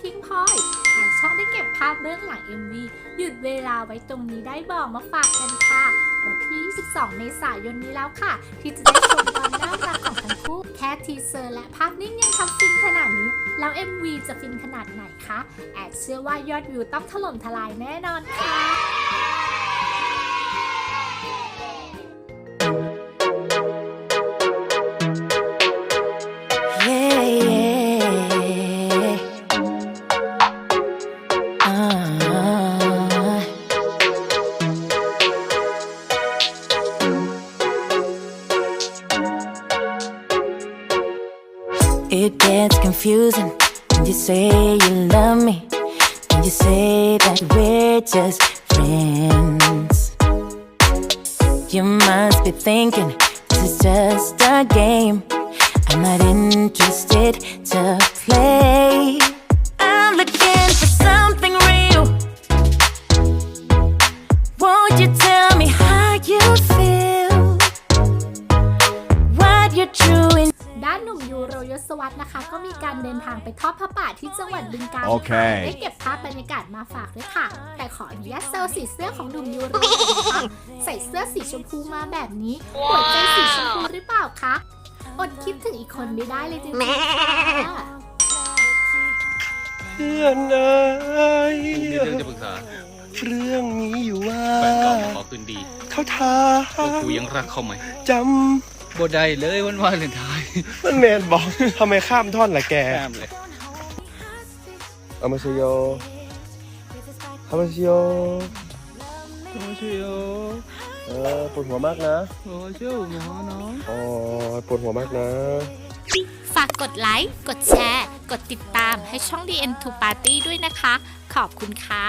พิงพอยทางช่องได้เก็บภาพเบื้องหลัง MV หยุดเวลาไว้ตรงนี้ได้บอกมาฝากกันค่ะ วันที่ 22 เมษายนนี้แล้วค่ะ ที่จะได้ชมความน่ารักของทั้งคู่ แค่ทีเซอร์และภาพนิ่งยังทำฟินขนาดนี้ แล้ว MV จะฟินขนาดไหนคะ แอดเชื่อว่ายอดวิวต้องถล่มทลายแน่นอนค่ะ it gets confusing when you say you love me, when you say that we're just friends. You must be thinking this is just a game. I'm not interested to play. I'm looking for something real. Won't you tell me how you feel? What your true in ด้านหนุ่มยูโรยศวรรษนะคะ ก็มีการเดินทางไปทอดพระป่าที่จังหวัดบึงกาฬโอเคค่ะได้เก็บภาพบรรยากาศมาฝากด้วยค่ะ แต่ขออนุญาตเซลสีเสื้อของหนุ่มยูโรนะคะใส่เสื้อสีชมพูมาแบบนี้หัวใจสีชมพูหรือเปล่าคะอดคิดถึงอีกคนไม่ได้เลยจริงๆค่ะ เพื่อนเอ้ยกูมีเรื่องจะปรึกษาเรื่องมีอยู่ว่า แฟนเก่ามาขอคืนดีเขาท้าว่ากูยังรักเขาไหมจบ่ได้เลยวันวาเลนไทน์ำ มันแมนบอกทำไมข้ามท่อนล่ะแกแก้มเลยอามาชโยอามาชโยโอ้ชิโอเออปวดหัวมากนะ โอ้ชิโอหมอน้องอ๋อปวดหัวมากนะ ฝากกดไลค์ กดแชร์ กดติดตามให้ช่อง DN2 Party ด้วยนะคะ ขอบคุณค่ะ